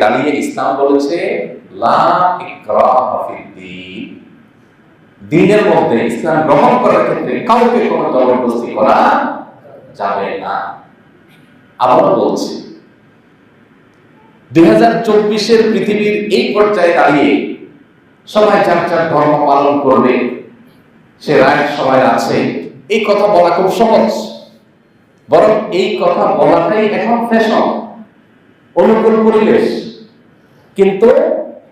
দাঁড়িয়ে ইসলাম বলেছে। দিনের মধ্যে ইসলাম গ্রহণ করার ক্ষেত্রে কাউকে কোনো জবরদস্তি করা যাবে না। আবার বলছি, দুই হাজার পৃথিবীর এই পর্যায়ে দাঁড়িয়ে সবাই যার যার ধর্ম পালন করবে, সে রায় সবাই আছে। এই কথা বলা খুব সহজ। বরং এই কথা বলাটাই এখন ফ্যাশন অনুকূল পরিবেশ। কিন্তু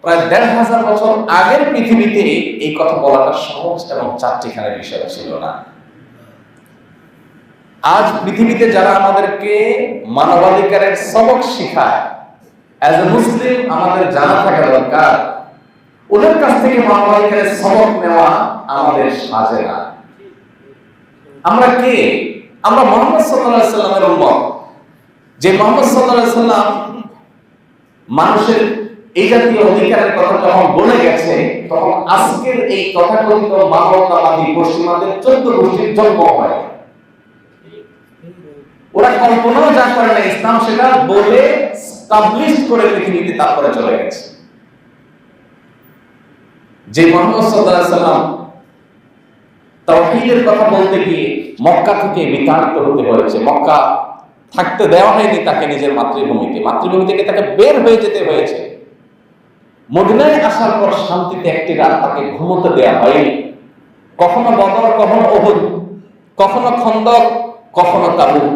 প্রায় দেড় হাজার বছর আগের পৃথিবীতে এই কথা বলাটা সহজ এবং চারটিখানের বিষয় ছিল না। আজ পৃথিবীতে যারা আমাদেরকে মানবাধিকারের সবক শিখায় মুসলিম আমাদের জানা থাকা দরকার। ওদের কাছ থেকে মানবাধিকারের সবক নেওয়া আমাদের সাজে না। আমরা কে? আমরা মোহাম্মদ সাল্লাল্লাহু সাল্লামের উম্মত। যে মোহাম্মদ সাল্লাল্লাহু সাল্লাম মানুষের এই জাতীয় অধিকারের কথা যখন বলে গেছে, তখন আজকের এই তথাকথিত মানবতাবাদী পশ্চিমাদের চোদ্দ গোষ্ঠীর জন্ম হয়। ওরা কল্পনাও যা করে না, ইসলাম সেটা বলে স্টাবলিশ করে পৃথিবীতে তারপরে চলে গেছে। যে মোহাম্মদ আলাইহি সাল্লাম তাওহীদের কথা বলতে গিয়ে মক্কা থেকে বিতাড়িত হতে হয়েছে। মক্কা থাকতে দেওয়া হয়নি তাকে নিজের মাতৃভূমিতে। মাতৃভূমি থেকে তাকে বের হয়ে যেতে হয়েছে। মদিনায় আসার পর শান্তিতে একটি রাত তাকে ঘুমোতে দেওয়া হয়নি। কখনো বদর, কখনো ওহুদ কখনো খন্দক, কখনো তাবুক।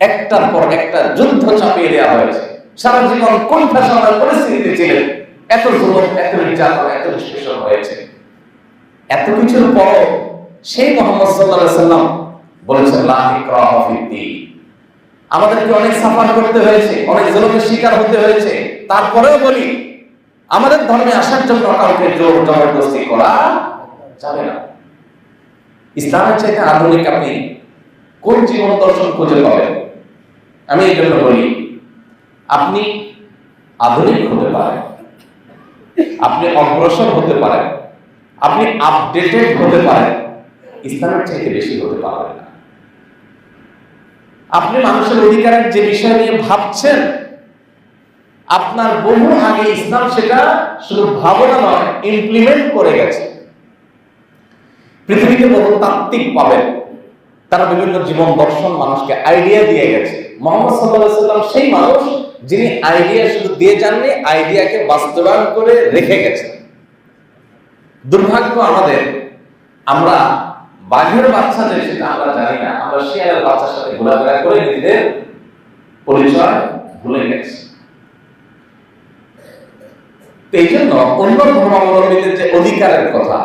একটার পর একটা যুদ্ধ চাপিয়ে দেওয়া হয়েছে। সারা জীবন কোন ফ্যাশনের পরিস্থিতিতে ছিলেন। এত জুলুম এত নির্যাতন, এত নিষ্পেষণ হয়েছে। এত কিছুর পর সেই মোহাম্মদ আলাইহি সাল্লাম বলেছেন আমাদেরকে অনেক সাফার করতে হয়েছে, অনেক জুলুমের শিকার হতে হয়েছে। তারপরেও বলি আমাদের ধর্মে আসার জন্য কাউকে জোর জবরদস্তি করা যাবে না। ইসলামের চাইতে আধুনিক আপনি কোন জীবন দর্শন খুঁজে পাবেন? আমি এই জন্য বলি, আপনি আধুনিক হতে পারেন। আপনি অগ্রসর হতে পারেন। আপনি আপডেটেড হতে পারেন। ইসলামের চাইতে বেশি হতে পারবেন না। আপনি মানুষের অধিকারের যে বিষয় নিয়ে ভাবছেন আপনার বহু আগে ইসলাম সেটা শুধু ভাবনা নয় ইমপ্লিমেন্ট করে গেছে। পৃথিবীতে বহু তাত্ত্বিক পাবেন। তারা বিভিন্ন জীবন দর্শন মানুষকে আইডিয়া দিয়ে গেছে। মোহাম্মদ সাল্লাল্লাহু সেই মানুষ যিনি আইডিয়া শুধু দিয়ে যাননি আইডিয়াকে বাস্তবায়ন করে রেখে গেছেন দুর্ভাগ্য আমাদের, আমরা বাঘের বাচ্চা যে সেটা আমরা জানি না, আমরা শেয়ারের বাচ্চার সাথে ঘোরাফেরা করে নিজেদের পরিচয় ভুলে গেছি। এই জন্য অন্য ধর্মাবলম্বীদের যে অধিকারের কথা,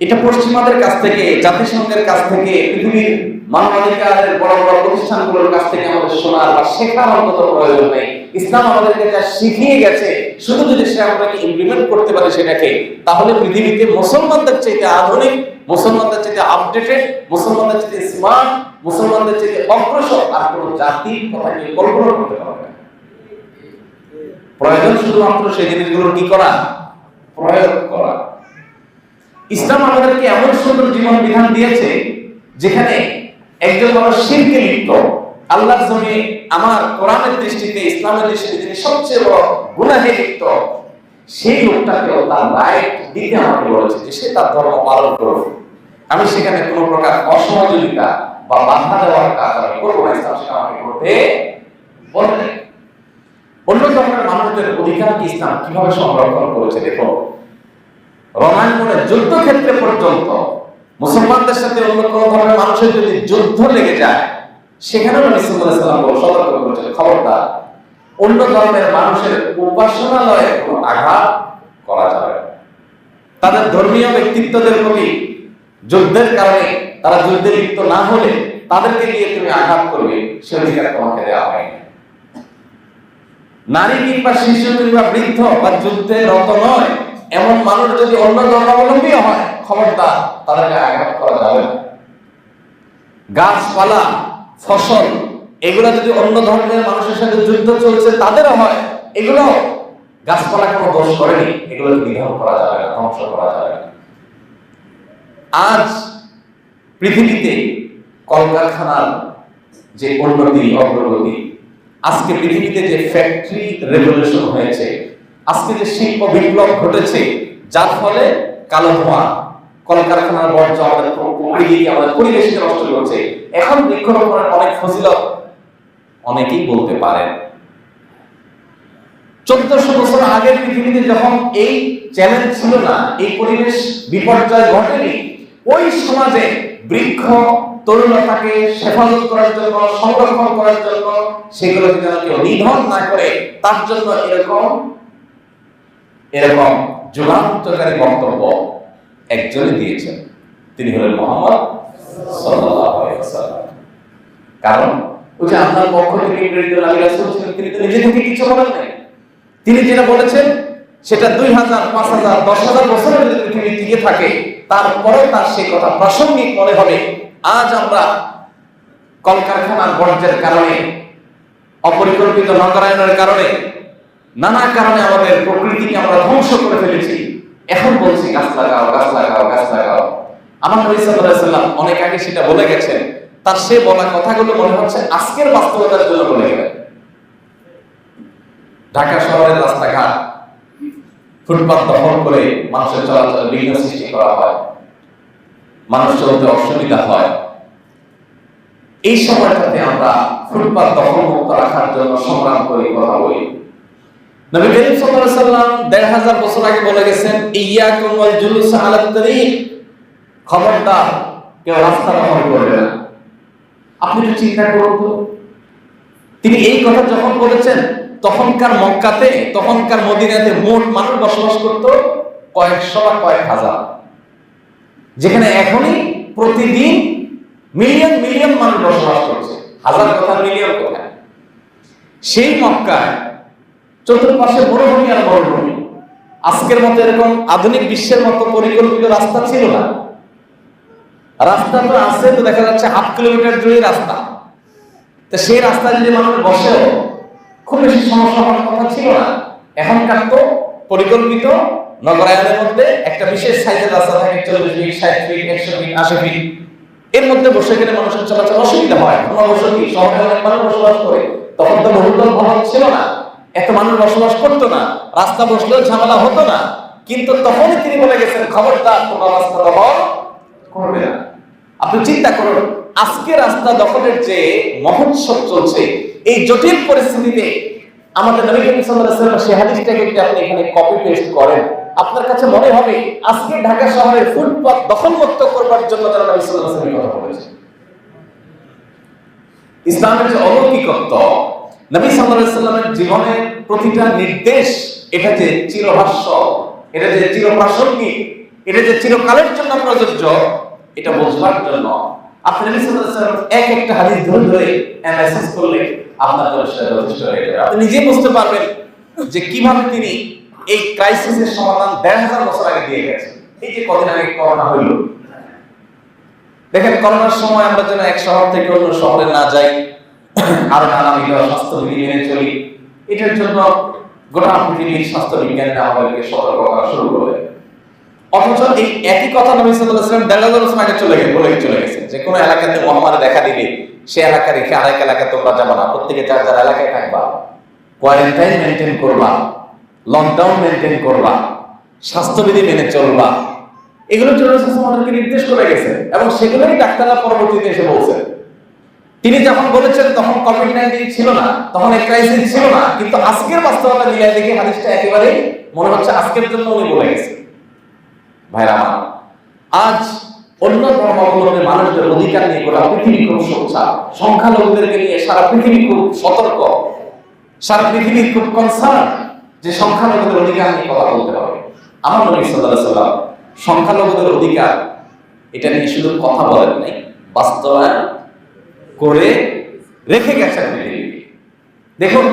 এটা পশ্চিমাদের কাছ থেকে, জাতিসংঘের কাছ থেকে, পৃথিবীর মানবাধিকারের বড় বড় প্রতিষ্ঠানগুলোর কাছ থেকে আমাদের শোনার বা শেখার প্রয়োজন নেই। ইসলাম আমাদেরকে যা শিখিয়ে গেছে, শুধু যদি সে ইমপ্লিমেন্ট করতে পারে সেটাকে, তাহলে পৃথিবীতে মুসলমানদের চাইতে আধুনিক, মুসলমানদের চাইতে আপডেটেড মুসলমানদের চাইতে স্মার্ট মুসলমানদের চাইতে অগ্রসর আর কোনো জাতির কথা কেউ কল্পনা করতে পারবে প্রয়োজন শুধুমাত্র সেই জিনিসগুলো কি করা? প্রয়োগ করা। ইসলাম আমাদেরকে এমন সুন্দর জীবন বিধান দিয়েছে, যেখানে একজন মানুষ শিরকে লিপ্ত। আল্লাহর জমি আমার কোরআনের দৃষ্টিতে, ইসলামের দৃষ্টিতে যিনি সবচেয়ে বড় গুনাহে লিপ্ত। সেই লোকটাকেও তার রাইট দিতে আমাকে বলেছে যে সে তার ধর্ম পালন করবে আমি সেখানে কোনো প্রকার অসহযোগিতা বা বাধা দেওয়ার কাজ আমি করব না, ইসলাম সেটা আমাকে করতে বলে ধর্মের মানুষদের অধিকার কি ইসলাম কীভাবে সংরক্ষণ করেছে দেখো পর্যন্ত মুসলমানদের সাথে অন্য কোনো ধর্মের মানুষের যদি যুদ্ধ লেগে যায়, সেখানেও সতর্ক খবরদার, অন্য ধর্মের মানুষের উপাসনালয়ে কোনো আঘাত করা যাবে তাদের ধর্মীয় ব্যক্তিত্বদের প্রতি যুদ্ধের কারণে তারা যুদ্ধে লিপ্ত না হলে তাদেরকে গিয়ে তুমি আঘাত করবে, সে অধিকার তোমাকে দেওয়া হয়নি। নারী কিংবা শিশু কিংবা বৃদ্ধ বা যুদ্ধে রত নয়, এমন মানুষ যদি অন্য ধর্মাবলম্বী হয়, খবরদার, তাদেরকে আঘাত করা যাবে গাছপালা, ফসল, এগুলো যদি অন্য ধর্মের মানুষের সাথে যুদ্ধ চলছে, তাদেরও হয় এগুলো গাছপালা কোনো দোষ করেনি এগুলো বিধান করা যাবে না, ধ্বংস করা যাবে না। আজ পৃথিবীতে কলকারখানার যে উন্নতি, অগ্রগতি আজকে পৃথিবীতে যে ফ্যাক্টরি রেভলিউশন হয়েছে, আজকে যে শিল্প বিপ্লব ঘটেছে, যার ফলে কালো ধোঁয়া, কলকারখানার বর্জ্য আমাদের পরিবেশকে নষ্ট করছে। এখন বৃক্ষরোপণের অনেক ফজিলত অনেকেই বলতে পারেন। চোদ্দশো বছর আগের পৃথিবীতে যখন এই চ্যালেঞ্জ ছিল না, এই পরিবেশ বিপর্যয় ঘটেনি, ওই সমাজে বৃক্ষ তরুণতাকে হেফাজত করার জন্য, সংরক্ষণ করার জন্য সেগুলোকে যেন কেউ নিধন না করে, তার জন্য এরকম এরকম যুগান্তকারী বক্তব্য একজনই দিয়েছেন। তিনি হলেন মোহাম্মদ কারণ ওই যে আপনার পক্ষ থেকে তিনি তো নিজে থেকে কিছু বলেন নাই। তিনি যেটা বলেছেন, সেটা দুই হাজার, পাঁচ হাজার, দশ হাজার বছরের যদি পৃথিবী টিকে থাকে তারপরেও তার সেই কথা প্রাসঙ্গিক মনে হবে। আজ আমরা কলকারখানার বর্জ্যের কারণে, অপরিকল্পিত নগরায়নের কারণে, নানা কারণে আমাদের প্রকৃতিকে আমরা ধ্বংস করে ফেলেছি। এখন বলছি, গাছ লাগাও গাছ লাগাও গাছ লাগাও। আমার নবী অনেক আগে সেটা বলে গেছেন। তার সে বলা কথাগুলো মনে হচ্ছে আজকের বাস্তবতার জন্য বলে গেলেন। ঢাকা শহরের রাস্তাঘাট, ফুটপাত দখল করে মানুষের চলাচল, বিঘ্ন সৃষ্টি করা হয়। মানুষ চলতে অসুবিধা হয়। এই সময়টাতে আমরা ফুটপাত দখল মুক্ত রাখার জন্য সংগ্রাম করি, কথা বলি। নবী করিম সাল্লাল্লাহু আলাইহি বছর আগে বলে গেছেন ইয়াকুম ওয়াল জুলুস খবরদার কেউ রাস্তা দখল করবে না। আপনি একটু চিন্তা করুন তো। তিনি এই কথা যখন বলেছেন, তখনকার মক্কাতে, তখনকার মদিনাতে মোট মানুষ বসবাস করত কয়েকশো বা কয়েক হাজার। যেখানে এখনই প্রতিদিন মিলিয়ন মিলিয়ন মানুষ বসবাস করছে। হাজার কথা, মিলিয়ন কোথায় সেই মক্কায় চতুর্পাশে মরুভূমি আর মরুভূমি। আজকের মতো এরকম আধুনিক বিশ্বের মতো পরিকল্পিত রাস্তা ছিল না। রাস্তা তো আছে, তো দেখা যাচ্ছে হাফ কিলোমিটার জুড়ে রাস্তা। তো সেই রাস্তায় যদি মানুষ বসেও খুব বেশি সমস্যা হওয়ার কথা ছিল না। এখনকার তো পরিকল্পিত নগরায়নের মধ্যে একটা বিশেষ সাইজের রাস্তা থাকে, চল্লিশ ফিট ষাট ফিট একশো ফিট আশি ফিট এর মধ্যে বসে গেলে মানুষের চলাচল অসুবিধা হয়। কোনো অবশ্য শহরে মানুষ বসবাস করে? তখন তো বহুতল ভবন ছিল না। এত মানুষ বসবাস করতো না। রাস্তা বসলেও ঝামেলা হতো না। কিন্তু তখনই তিনি বলে গেছেন, খবরদার, তোমার রাস্তা দখল করবে না। আপনি চিন্তা করুন, আজকে রাস্তা দখলের যে মহোৎসব চলছে, এই জটিল পরিস্থিতিতে আমাদের নবী করিম হাদিসটাকে আপনি এখানে কপি পেস্ট করেন আপনার কাছে মনে হবে, আজকে ঢাকা শহরের ফুটপাত দখলমুক্ত করবার জন্য তারা নবী সাল্লাল্লাহু আলাইহি কথা বলেছে ইসলামের যে অলৌকিকত্ব, নবী সাল্লাল্লাহু আলাইহি ওয়াসাল্লামের জীবনের প্রতিটা নির্দেশ, এটা যে চিরভাষ্য, এটা যে চিরপ্রাসঙ্গিক, এটা যে চিরকালের জন্য প্রযোজ্য, এটা বোঝবার জন্য আপনি নবী সাল্লাল্লাহু আলাইহি এক একটা হাদিস ধরে ধরে অ্যানালাইসিস করলে আপনার জন্য সেটা যথেষ্ট হয়ে যাবে। আপনি নিজে বুঝতে পারবেন যে কীভাবে তিনি এই ক্রাইসিসের সমাধান দেড় হাজার বছর আগে দিয়ে গেছেন এই যে কদিন আগে করোনা হইল। দেখেন করোনার সময় আমরা যেন এক শহর থেকে অন্য শহরে না যাই, আরও নানা নানাবিধ স্বাস্থ্যবিধি মেনে চলি, এটার জন্য গোটা পৃথিবীর স্বাস্থ্য বিজ্ঞানীরা আমাদেরকে সতর্ক করা শুরু করলেন। অথচ এই একই কথা নবী সাল্লাল্লাহু আলাইহি দেড় হাজার বছর আগে চলে গেছে বলে চলে গেছে। যে কোনো এলাকাতে মহামারী দেখা দিলে, সে এলাকা রেখে আরেক এলাকায় তোমরা যাবা না। প্রত্যেকে যার যার এলাকায় থাকবা। কোয়ারেন্টাইন মেনটেন করবা। লকডাউন মেনটেন করবা, স্বাস্থ্যবিধি মেনে চলবা। এগুলোর জন্য আমাদেরকে নির্দেশ করে গেছে এবং সেগুলোই ডাক্তাররা পরবর্তীতে এসে বলছেন। তিনি যখন বলেছেন তখন কোভিড নাইন্টিন ছিল না, তখন এই ক্রাইসিস ছিল না, কিন্তু আজকের বাস্তবতা মিলাই দেখে হাদিসটা একেবারে মনে হচ্ছে আজকের জন্য উনি বলে গেছে ভাইরা আমার, আজ অন্য ধর্মাবলম্বী মানুষদের অধিকার নিয়ে গোটা পৃথিবী খুব সোচ্চার। সংখ্যালঘুদেরকে নিয়ে সারা পৃথিবী খুব সতর্ক। সারা পৃথিবীর খুব কনসার্ন যে সংখ্যালঘুদের অধিকার নিয়ে কথা বলতে হবে। আমার নবী আলাইহি সাল্লাম সংখ্যালঘুদের অধিকার এটা নিয়ে শুধু কথা বলেন নাই, বাস্তবায়ন করে রেখে গেছেন দেখুন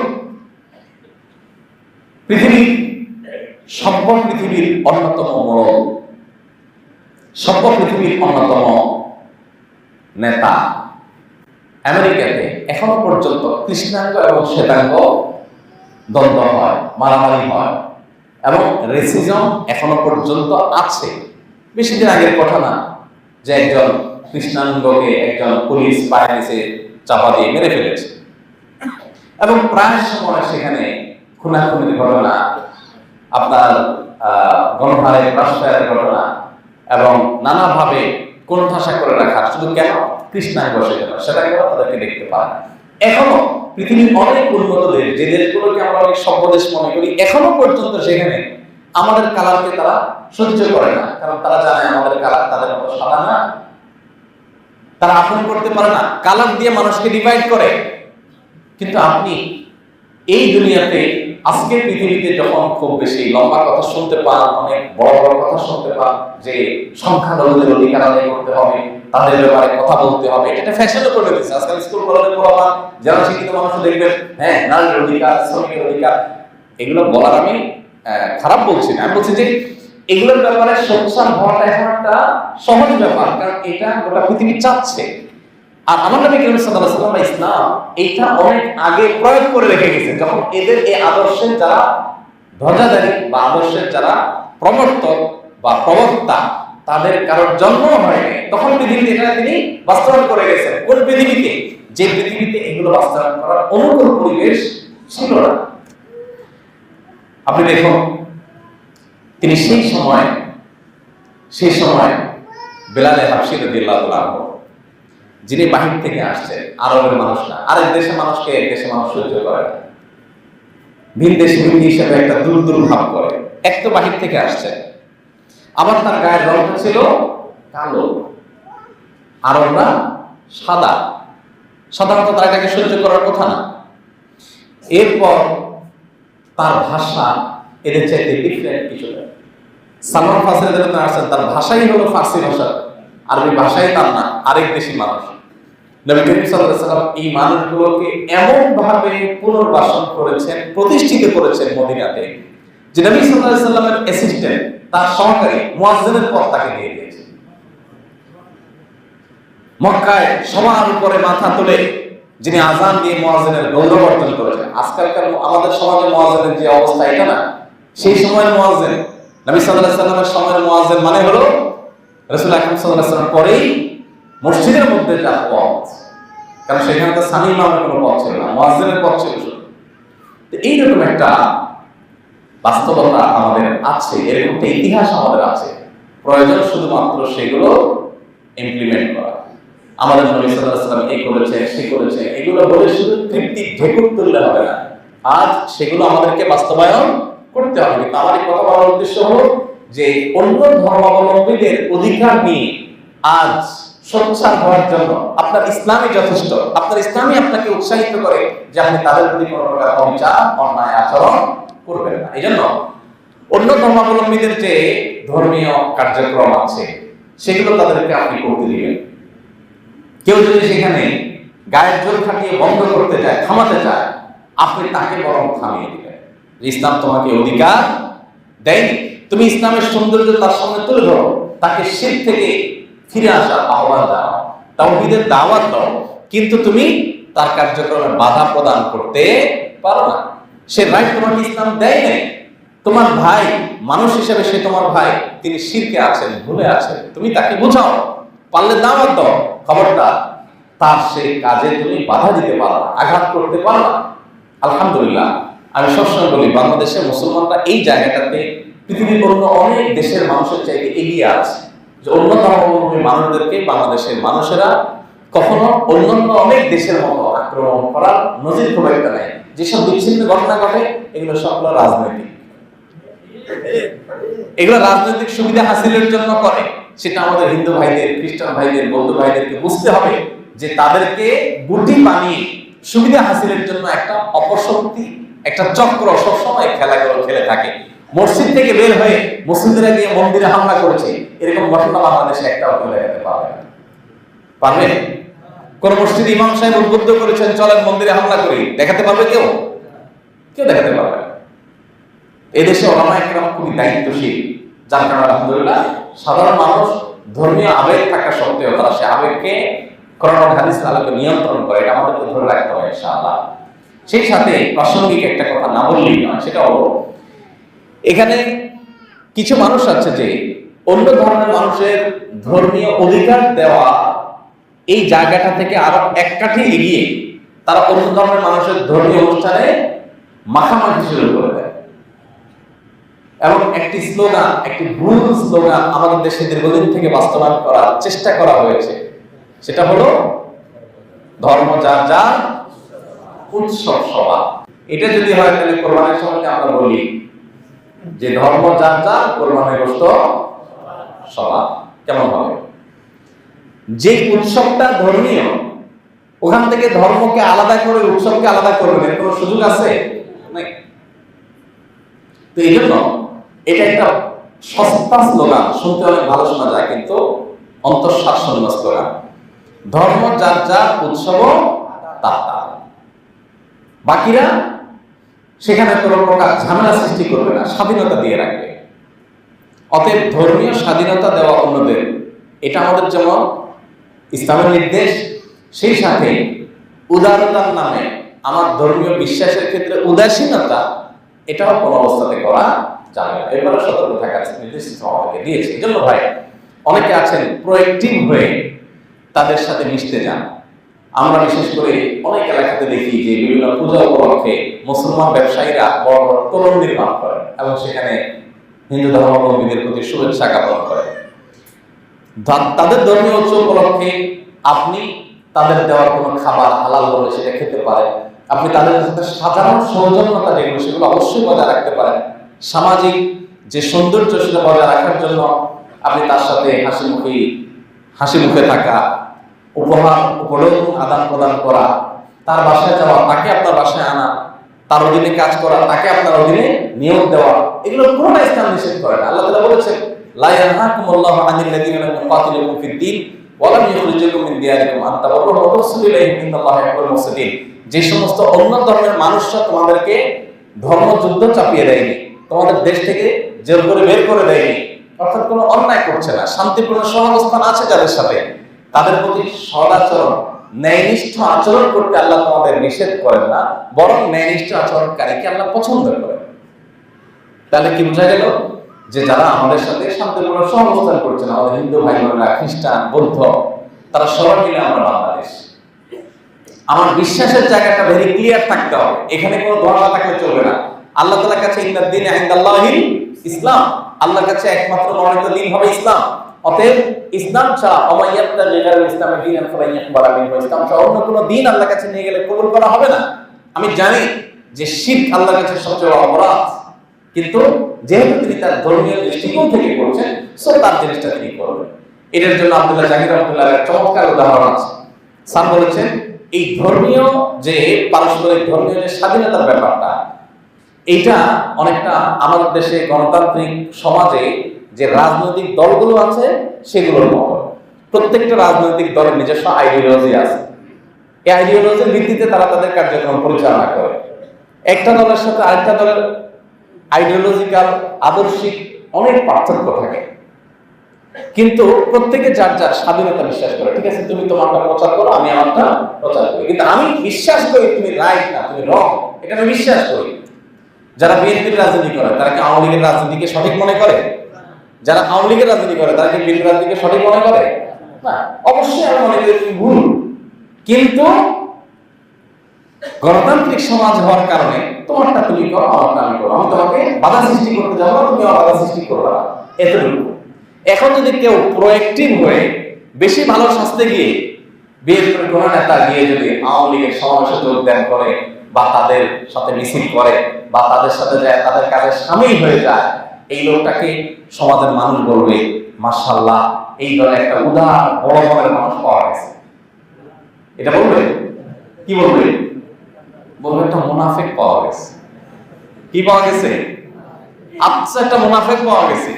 পৃথিবী সভ্য পৃথিবীর অন্যতম মোড়ল সভ্য পৃথিবীর অন্যতম নেতা আমেরিকাতে এখনও পর্যন্ত কৃষ্ণাঙ্গ এবং শ্বেতাঙ্গ দ্বন্দ্ব হয় মারামারি হয় এবং রেসিজম এখনও পর্যন্ত আছে। বেশি দিন আগের কথা না যে একজন কৃষ্ণাঙ্গকে একজন পুলিশ পায়ে নিচে চাপা দিয়ে মেরে ফেলেছে। এবং প্রায় সময় সেখানে খুনাখুনির ঘটনা আপনার আহ, গণহারে রাষ্ট্রায়নের ঘটনা এবং নানাভাবে কোন কোণঠাসা করে রাখা শুধু কেন? গেল সেটা কেন তাদেরকে দেখতে পায় না। এখনও পৃথিবীর অনেক উন্নত দেশ, যে দেশগুলোকে আমরা অনেক সম্পদেশ মনে করি, এখনও পর্যন্ত সেখানে আমাদের কালারকে তারা সহ্য করে না। কারণ তারা জানে আমাদের কালার তাদের মতো সাদা না। তারা আপন করতে পারে না। কালার দিয়ে মানুষকে ডিভাইড করে। কিন্তু আপনি এই দুনিয়াতে, আজকের পৃথিবীতে যখন খুব বেশি লম্বা কথা শুনতে পান, অনেক বড় বড় কথা শুনতে পান, যে সংখ্যালঘুদের অধিকার আদায় করতে হবে, তাদের ব্যাপারে কথা বলতে হবে, এটা একটা ফ্যাশনও করে দিচ্ছে আজকাল স্কুল কলেজে পড়াবা যারা শিক্ষিত মানুষ দেখবেন হ্যাঁ নারীর অধিকার, শ্রমিকের অধিকার, এগুলো বলার আমি খারাপ বলছি না। আমি বলছি যে এগুলোর ব্যাপারে সোচ্চার হওয়াটা এখন একটা সহজ ব্যাপার, কারণ এটা গোটা পৃথিবী চাচ্ছে। আর আমার নবী করিম সাল্লাল্লাহু ইসলাম এটা অনেক আগে প্রয়োগ করে রেখে গেছে যখন এদের এই আদর্শের যারা ধ্বজাধারী বা আদর্শের যারা প্রবর্তক বা প্রবক্তা, তাদের কারোর জন্ম হয়নি, তখন পৃথিবীতে এটা তিনি বাস্তবায়ন করে গেছেন। কোন পৃথিবীতে? যে পৃথিবীতে এগুলো বাস্তবায়ন করার অনুকূল পরিবেশ ছিল না। আপনি দেখুন, তিনি সেই সময় সেই সময় বেলালে হাফসি রাদিয়াল্লাহু আনহু যিনি বাহির থেকে আসছেন, আরবের মানুষরা, আরেক দেশের মানুষকে এক দেশের মানুষ সহ্য করে ভিন দেশে ভিন হিসেবে একটা দূর দূর ভাব করে। এক তো বাহির থেকে আসছে আবার তার গায়ের রংটা ছিল কালো। আরবরা সাদা। সাধারণত তারা এটাকে সহ্য করার কথা না। এরপর তার ভাষা এদের চাইতে ডিফারেন্ট কিছুটা। সালমান জন্য আসছেন, তার ভাষাই হলো ফার্সি ভাষা। আরবি ভাষাই তার না, আরেক দেশি মানুষ। নবী করিম সাল্লাল্লাহু এই মানুষগুলোকে এমন ভাবে পুনর্বাসন করেছেন, প্রতিষ্ঠিত করেছেন মদিনাতে, যে নবী সাল্লাল্লাহু আলাইহি অ্যাসিস্ট্যান্ট তার সহকারী মুয়াজ্জিনের পদ তাকে দিয়ে দিয়েছে। মক্কায় সবার উপরে মাথা তুলে যিনি আজান দিয়ে মুয়াজ্জিনের গৌরব অর্জন করেছেন, আজকালকার আমাদের সমাজে মুয়াজ্জিনের যে অবস্থা এটা না। সেই সময়ের মুয়াজ্জিন, নবী সাল্লাল্লাহু আলাইহি সাল্লামের সময়ের মুয়াজ্জিন মানে হলো রাসূল আকরাম সাল্লাল্লাহু আলাইহি পরেই মসজিদের মধ্যে যা পথ। কারণ সেখানে তো সানি ইমামের কোনো পথ ছিল না, মুয়াজ্জিনের পথ ছিল তো এইরকম একটা বাস্তবতা আমাদের আছে, এরকম একটা ইতিহাস আমাদের আছে। প্রয়োজন শুধুমাত্র সেগুলো ইমপ্লিমেন্ট করা। আমাদের নবী সাল্লাম এই করেছে, সে করেছে, এগুলো বলে শুধু তৃপ্তি ঢেকুর তুললে হবে না। আজ সেগুলো আমাদেরকে বাস্তবায়ন করতে হবে। কিন্তু আমার এই কথা বলার উদ্দেশ্য হলো যে অন্য ধর্মাবলম্বীদের অধিকার নিয়ে আজ সোচ্চার হওয়ার জন্য আপনার ইসলামই যথেষ্ট। আপনার ইসলামই আপনাকে উৎসাহিত করে যে আপনি তাদের প্রতি কোনো প্রকার অবিচার, অন্যায় আচরণ করবেন না। এই জন্য অন্য ধর্মাবলম্বীদের যে ধর্মীয় কার্যক্রম আছে, সেগুলো তাদেরকে আপনি করতে দিবেন। কেউ যদি সেখানে গায়ের জোর খাটিয়ে বন্ধ করতে চায়, থামাতে চায়, আপনি তাকে বরং থামিয়ে দিবেন। ইসলাম তোমাকে অধিকার দেয়নি। তুমি ইসলামের সৌন্দর্য তার সামনে তুলে ধরো। তাকে শীত থেকে ফিরে আসার আহ্বান দাও। তাওহীদের দাওয়াত দাও। কিন্তু তুমি তার কার্যক্রমে বাধা প্রদান করতে পারো না। সে রাইট তোমাকে ইসলাম দেয় নাই। তোমার ভাই, মানুষ হিসেবে সে তোমার ভাই। তিনি শিরকে আছেন, ভুলে আছেন। তুমি তাকে বোঝাও। পারলে দাওয়াত দাও। খবরটা তার সেই কাজে তুমি বাধা দিতে পারো না, আঘাত করতে পারো না। আলহামদুলিল্লাহ, আমি সবসময় বলি, বাংলাদেশের মুসলমানরা এই জায়গাটাতে, পৃথিবীর অন্য অনেক দেশের মানুষের চাইতে এগিয়ে আছে। মানুষদেরকে বাংলাদেশের মানুষেরা কখনো অন্যান্য অনেক দেশের মতো আক্রমণ করার নজির খুব একটা যেসব বিচ্ছিন্ন ঘটনা ঘটে, এগুলো সবগুলো রাজনৈতিক। এগুলো রাজনৈতিক সুবিধা হাসিলের জন্য করে। সেটা আমাদের হিন্দু ভাইদের, খ্রিস্টান ভাইদের, বৌদ্ধ ভাইদেরকে বুঝতে হবে যে তাদেরকে গুটি বানিয়ে সুবিধা হাসিলের জন্য একটা অপশক্তি, একটা চক্র সবসময় খেলাগুলো খেলে থাকে। মসজিদ থেকে বের হয়ে মুসলিমরা গিয়ে মন্দিরে হামলা করেছে, এরকম ঘটনা বাংলাদেশে একটাও কেউ দেখাতে পারবে পারবে? কোন মসজিদ ইমাম সাহেব উদ্বুদ্ধ করেছেন, চলেন মন্দিরে হামলা করি, দেখাতে পারবে কেউ? কেউ দেখাতে পারবে এদেশে ওলামা একরাম খুবই দায়িত্বশীল, যার কারণে আলহামদুলিল্লাহ সাধারণ মানুষ ধর্মীয় আবেগ থাকা সত্ত্বেও তারা সে আবেগকে করোনা হাদিসের আলোকে নিয়ন্ত্রণ করে, এটা আমাদেরকে ধরে রাখতে ইনশাআল্লাহ। সেই সাথে প্রাসঙ্গিক একটা কথা না বললেই নয়, সেটা হলো এখানে কিছু মানুষ আছে যে অন্য ধর্মের মানুষের ধর্মীয় অধিকার দেওয়া এই জায়গাটা থেকে আরও এক কাঠি এগিয়ে তারা অন্য ধর্মের মানুষের ধর্মীয় অনুষ্ঠানে মাখামাখি শুরু করে দেয়। এবং একটি স্লোগান, একটি ভুল স্লোগান আমাদের দেশে দীর্ঘদিন থেকে বাস্তবায়ন করার চেষ্টা করা হয়েছে। সেটা হলো, ধর্ম যার যার উৎসব সভা এটা যদি হয় তাহলে কোরবানির সময় আমরা বলি যে ধর্ম যার যার, কোরবানির গোস্ত সভা কেমন হবে? যে উৎসবটা ধর্মীয়, ওখান থেকে ধর্মকে আলাদা করে, উৎসবকে আলাদা করবেন, এর কোনো সুযোগ আছে? তো এই জন্য এটা একটা সস্তা স্লোগান, শুনতে অনেক ভালো শোনা যায়, কিন্তু অন্তঃশ্বাস স্লোগান। ধর্ম যার যার উৎসব তার। বাকিরা সেখানে কোনো প্রকার ঝামেলা সৃষ্টি করবে না, স্বাধীনতা দিয়ে রাখবে। অতএব ধর্মীয় স্বাধীনতা দেওয়া অন্যদের, এটা আমাদের যেমন ইসলামের নির্দেশ। সেই সাথে উদারতার নামে আমার ধর্মীয় বিশ্বাসের ক্ষেত্রে উদাসীনতা, এটাও কোনো অবস্থাতে করা যাবে না। এবারে সতর্ক থাকার নির্দেশ আমাদেরকে দিয়েছে। এই জন্য ভাই, অনেকে আছেন প্রোয়েক্টিভ হয়ে তাদের সাথে মিশতে যান। আমরা বিশেষ করে অনেক এলাকাতে দেখি যে বিভিন্ন পূজা উপলক্ষে মুসলমান ব্যবসায়ীরা বড় বড় তোরণ নির্মাণ করেন এবং সেখানে হিন্দু ধর্মাবলম্বীদের প্রতি শুভেচ্ছা জ্ঞাপন করেন। তাদের ধর্মীয় উৎসব উপলক্ষে আপনি তাদের দেওয়ার কোনো খাবার হালাল বলে সেটা খেতে পারেন। আপনি তাদের সাথে সাধারণ সৌজন্যতা যেগুলো, সেগুলো অবশ্যই বজায় রাখতে পারেন। সামাজিক যে সৌন্দর্য সেটা বজায় রাখার জন্য আপনি তার সাথে হাসি মুখে হাসি মুখে থাকা উপহার, উপলব্ধ আদান প্রদান করা, তার বাসায় যাওয়া, তাকে আপনার বাসায় আনা, তার অধীনে কাজ করা, তাকে আপনার অধীনে নিয়োগ দেওয়া, এগুলো পুরোটা ইসলাম নিষেধ করে না। আল্লাহ তালা বলেছেন লাম ইউকাতিলুকুম ফিদ-দীন ওয়া লাম ইখরিজুকুম মিন দিয়ারিকুম আন তাবাররু ওয়া তুসিলু ইলাইহিম ইন্নাল্লাহা ইউহিব্বুল মুহসিনিন যে সমস্ত অন্য ধর্মের মানুষরা তোমাদেরকে ধর্মযুদ্ধ চাপিয়ে দেয়নি, তোমাদের দেশ থেকে জোর করে বের করে দেয়নি, অর্থাৎ কোনো অন্যায় করছে না, শান্তিপূর্ণ সহাবস্থান আছে যাদের সাথে। তাদের প্রতি সদাচরণ, ন্যায়নিষ্ঠ আচরণ করতে আল্লাহ তোমাদের নিষেধ করেন না, বরং ন্যায়নিষ্ঠ আচরণকারীকে আল্লাহ পছন্দ করেন। তাহলে কি বোঝা গেল? যে যারা আমাদের সাথে শান্তিপূর্ণ সহাবস্থান করছেন, আমাদের হিন্দু ভাই বোনেরা খ্রিস্টান, বৌদ্ধ, তারা সবাই মিলে আমরা বাংলাদেশ। আমার বিশ্বাসের জায়গাটা ভেরি ক্লিয়ার থাকতে হবে। এখানে কোনো ধর্ম থাকলে চলবে না। আল্লাহ তাআলার কাছে ইসলাম। আল্লাহর কাছে একমাত্র মনোনীত দিন হবে ইসলাম। অতএব ইসলাম ছাড়া অমাইয়াত্তা লিগাল ইসলামের দিন ইসলাম ছাড়া অন্য কোনো দিন আল্লাহর কাছে নিয়ে গেলে কবুল করা হবে না। আমি জানি যে শিরক আল্লাহর কাছে সবচেয়ে অপরাধ। কিন্তু যেহেতু তিনি তার ধর্মীয় দৃষ্টিকোণ থেকে করছেন সো তার জিনিসটা তিনি করবেন। এটার জন্য আব্দুল্লাহ জাহির রহমতুল্লাহ চমৎকার উদাহরণ আছে। স্যার বলেছেন, এই ধর্মীয় যে পারস্পরিক ধর্মীয় যে স্বাধীনতার ব্যাপারটা, এইটা অনেকটা আমাদের দেশে গণতান্ত্রিক সমাজে যে রাজনৈতিক দলগুলো আছে, সেগুলোর মতো। প্রত্যেকটা রাজনৈতিক দলের নিজস্ব আইডিওলজি আছে। এই আইডিওলজির ভিত্তিতে তারা তাদের কার্যক্রম পরিচালনা করে। একটা দলের সাথে আরেকটা দলের আইডিওলজিক্যাল আদর্শিক অনেক পার্থক্য থাকে। কিন্তু প্রত্যেকে যার যার স্বাধীনতা বিশ্বাস করে, ঠিক আছে, তুমি তোমারটা প্রচার করো, আমি আমারটা প্রচার করি। কিন্তু আমি বিশ্বাস করি তুমি রাইট না, তুমি রং এটা আমি বিশ্বাস করি। যারা বিএনপির রাজনীতি করে, তারা কি আওয়ামী লীগের রাজনীতিকে সঠিক মনে করে? যারা আওয়ামী লীগের রাজনীতি করে, তারা কি বিএনপির রাজনীতিকে সঠিক মনে করে? না। অবশ্যই আমি মনে করি ভুল। কিন্তু গণতান্ত্রিক সমাজ হওয়ার কারণে তোমারটা তুমি করো, আমারটা আমি করো আমি তোমাকে বাধা সৃষ্টি করতে যাব না, তুমি আমার বাধা সৃষ্টি করবে না। এতটুকু। এখন যদি কেউ প্রোয়েক্টিভ হয়ে বেশি ভালো শাস্তে গিয়ে বিএনপির কোন নেতা গিয়ে যদি আওয়ামী লীগের সমাবেশে যোগদান করে বা তাদের সাথে মিছিল করে বা তাদের সাথে যায়, তাদের কাজে সামিল হয়ে যায় এই লোকটাকে সমাজের মানুষ বলবে মাশাল্লাহ এই দলে একটা উদার, বড় মনের মানুষ পাওয়া গেছে। এটা বলবে? কি বলবে? বলবে, একটা মুনাফিক পাওয়া গেছে। কি পাওয়া গেছে? আচ্ছা একটা মুনাফেক পাওয়া গেছে।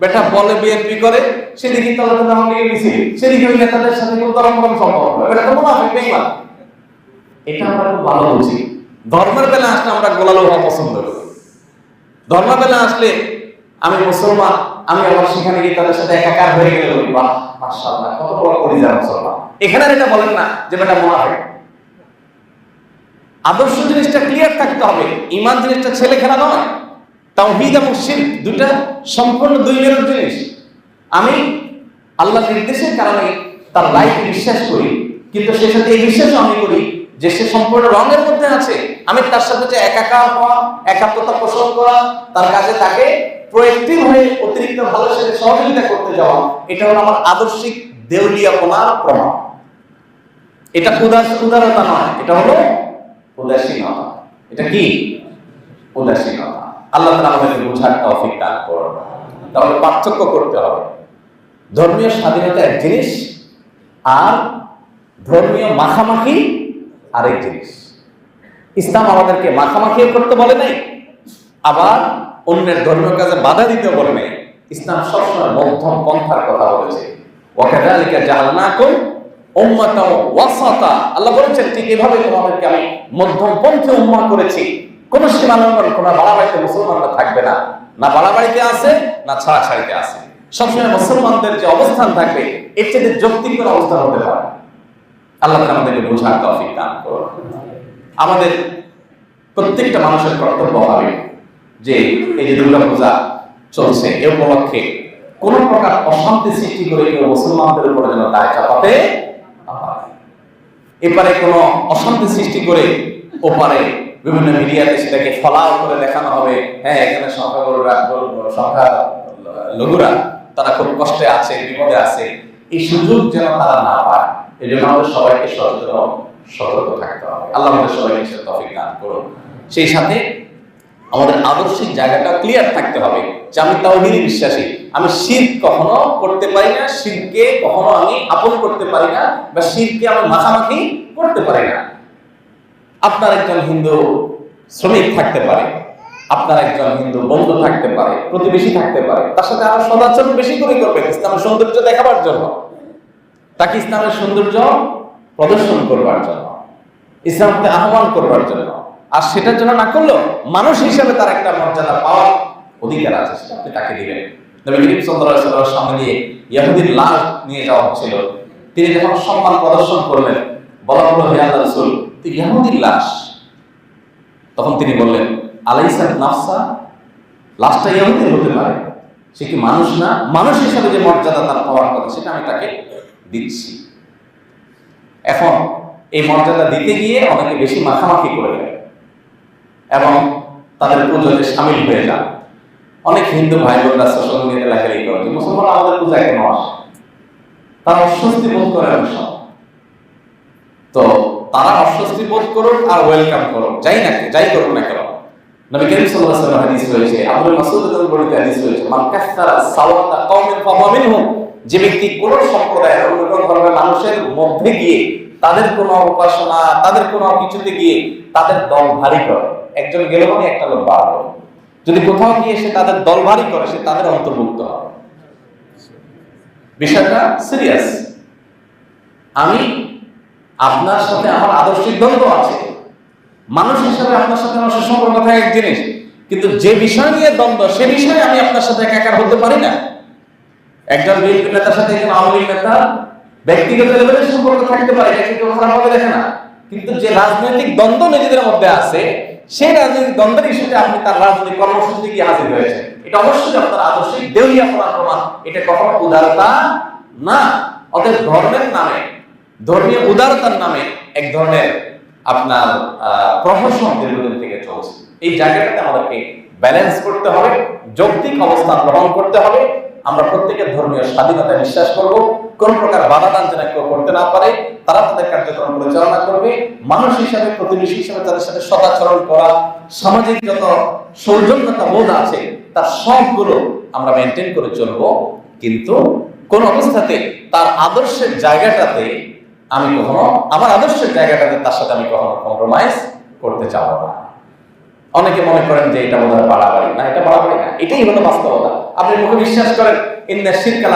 বেটা বলে বিএনপি করে, সেদিকে তাহলে তো নাম লিখে গেছি সেদিকে ওই নেতাদের সাথে কোনো দরম সম্পর্ক এটা তো মুনাফিক বেঈমান এটা আমরা খুব ভালো বুঝি। ধর্মের বেলা আসলে আমরা গোলালো হওয়া পছন্দ করি। ধর্মের বেলা আসলে আমি মুসলমান, আমি আবার সেখানে গিয়ে তাদের সাথে একাকার হয়ে গেলে বাহ কত বড় মুসলমান। এখানে এটা বলেন না যে বেটা মুনাফিক। আদর্শ জিনিসটা ক্লিয়ার থাকতে হবে ইমান জিনিসটা ছেলে খেলা নয়, তাওহীদ এবং শিরক দুটা সম্পূর্ণ দুই মেরুর জিনিস। আমি আল্লাহ নির্দেশের কারণে তার লাইফ বিশ্বাস করি, কিন্তু সে সাথে এই বিশ্বাস আমি করি যে সে সম্পূর্ণ রঙের মধ্যে আছে, আমি তার সাথে যে একাকার হওয়া, একাত্মতা পোষণ করা, তার কাছে তাকে প্রোয়েক্টিভ হয়ে অতিরিক্ত ভালো সাথে সহযোগিতা করতে যাওয়া, এটা হলো আমার আদর্শিক দেউলিয়াপনার প্রমাণ। এটা উদাস উদারতা নয়, এটা হলো উদাসীনতা। এটা কি? উদাসীনতা। আল্লাহ তাআলা আমাদেরকে বোঝার তৌফিক দান করুন। তাহলে পার্থক্য করতে হবে। ধর্মীয় স্বাধীনতা এক জিনিস আর ধর্মীয় মাখামাখি আরেক জিনিস। ইসলাম আমাদেরকে মাখামাখি করতে বলে নাই, আবার অন্যের ধর্মীয় কাজে বাধা দিতে বলে নাই। ইসলাম সবসময় মধ্যম পন্থার কথা বলেছে। ওয়াকাদালিকা জাহালনাকুম কোন মুসলমানরা থাকবে না। না না সবসময় মুসলমানদের যে অবস্থান যৌক্তিক অবস্থান হতে পারে। আল্লাহ আমাদেরকে বোঝার তৌফিক দান করুন। আমাদের প্রত্যেকটা মানুষের কর্তব্য হবে যে এই যে দুর্গা পূজা চলছে এ উপলক্ষে কোন প্রকার অশান্তি সৃষ্টি করে কেউ মুসলমানদের উপরে যেন দায় চাপাতে এপারে কোনো অশান্তি সৃষ্টি করে ওপারে বিভিন্ন মিডিয়াতে সেটাকে ফলাও করে দেখানো হবে। হ্যাঁ এখানে সংখ্যা গরুরা সংখ্যা লঘুরা, তারা খুব কষ্টে আছে, বিপদে আছে। এই সুযোগ যেন তারা না পায়। এই জন্য আমাদের সবাইকে সচেতন, সতর্ক থাকতে হবে। আল্লাহ আমাদের সবাইকে সে তফিক দান করুন। সেই সাথে আমাদের আদর্শিক জায়গাটা ক্লিয়ার থাকতে হবে, যে আমি তাওহীদে বিশ্বাসী। আমি শির কখনো করতে পারি না শিরকে কখনো আমি আপন করতে পারি না বা শিরকে আমি মাখামাখি করতে পারি না। আপনার একজন হিন্দু শ্রমিক থাকতে পারে, আপনার একজন হিন্দু বন্ধু থাকতে পারে, প্রতিবেশী থাকতে পারে, তার সাথে আরও সদাচরণ বেশি করে করবেন ইসলামের সৌন্দর্য দেখাবার জন্য। তাকে ইসলামের সৌন্দর্য প্রদর্শন করবার জন্য, ইসলামকে আহ্বান করবার জন্য। আর সেটার জন্য না করলেও মানুষ হিসেবে তার একটা মর্যাদা পাওয়ার অধিকার আছে, সেটা আপনি তাকে দিবেন। সামনে লাশ নিয়ে যাওয়া হচ্ছিল। তিনি যখন সম্মান প্রদর্শন করলেন লাশ? তখন তিনি বললেন লাশটা হতে সে কি মানুষ না? মানুষ হিসাবে যে মর্যাদা তার পাওয়ার কথা, সেটা আমি তাকে দিচ্ছি। এখন এই মর্যাদা দিতে গিয়ে অনেকে বেশি মাখামাখি করে ফেলে এবং তাদের পুজোতে সামিল হয়ে যান। অনেক হিন্দু ভাই বোনরা সোশ্যাল মিডিয়াতে লেখালেখি করে যে মুসলমান আমাদের পূজায় কেন আসে তারা অস্বস্তি বোধ করে সময়। তো তারা অস্বস্তি বোধ করুক আর ওয়েলকাম করুক। যাই না যাই করুক না কেন। নবী করিম সাল্লাল্লাহু আলাইহি হাদিস রয়েছে, আবুল মাসউদ রাদিয়াল্লাহু আনহু হাদিস রয়েছে, মান কাসসারা কওমিন মিনহুম যে ব্যক্তি কোন সম্প্রদায়ের অন্য কোন ধর্মের মানুষের মধ্যে গিয়ে তাদের কোনো উপাসনা, তাদের কোনো কিছুতে গিয়ে তাদের দল ভারী করে। একজন গেল মানে একটা লোক বাড়লো যদি কোথাও গিয়ে সে তাদের দল ভারী করে, সে তাদের অন্তর্ভুক্ত হবে। বিষয়টা সিরিয়াস আমি আপনার সাথে আমার আদর্শিক দ্বন্দ্ব আছে। মানুষ হিসাবে আপনার সাথে আমার সুসম্পর্ক থাকে এক জিনিস, কিন্তু যে বিষয় নিয়ে দ্বন্দ্ব, সে বিষয়ে আমি আপনার সাথে একাকার হতে পারি না। একজন বিএনপি নেতার সাথে একজন আওয়ামী লীগ নেতা ব্যক্তিগত লেভেলের সম্পর্ক থাকতে পারে, এটা কেউ খারাপ ভাবে দেখে না। কিন্তু যে রাজনৈতিক দ্বন্দ্ব নিজেদের মধ্যে আছে, সেই রাজনৈতিক দ্বন্দ্বের ইস্যুতে আপনি তার রাজনৈতিক কর্মসূচিতে গিয়ে হাজির হয়েছে এটা অবশ্যই আপনার আদর্শিক দেউলিয়া করার প্রমাণ। এটা কখনো উদারতা না, অতএব ধর্মের নামে, ধর্মীয় উদারতার নামে এক ধরনের আপনার প্রহসন দীর্ঘদিন থেকে চলছে। এই জায়গাটাতে আমাদেরকে ব্যালেন্স করতে হবে, যৌক্তিক অবস্থান গ্রহণ করতে হবে আমরা প্রত্যেকের ধর্মীয় স্বাধীনতা বিশ্বাস করব। কোন প্রকার বাধা দান যেন কেউ করতে না পারে, তারা তাদের কার্যক্রম পরিচালনা করবে। মানুষ হিসাবে, প্রতিবেশী হিসাবে তাদের সাথে সদাচরণ করা, সামাজিক যত সৌজন্যতা বোধ আছে, তার সবগুলো আমরা মেনটেন করে চলবো। কিন্তু কোন অবস্থাতে তার আদর্শের জায়গাটাতে আমি কখনো, আমার আদর্শের জায়গাটাতে তার সাথে আমি কখনো কম্প্রোমাইজ করতে চাবো না। অনেকে মনে করেন যে এটা বোধহয় বাড়াবাড়ি। না, এটা বাড়াবাড়ি না, এটাই হলো বাস্তবতা। আপনি মুখে বিশ্বাস করেন ইন্দ্রের শীতকাল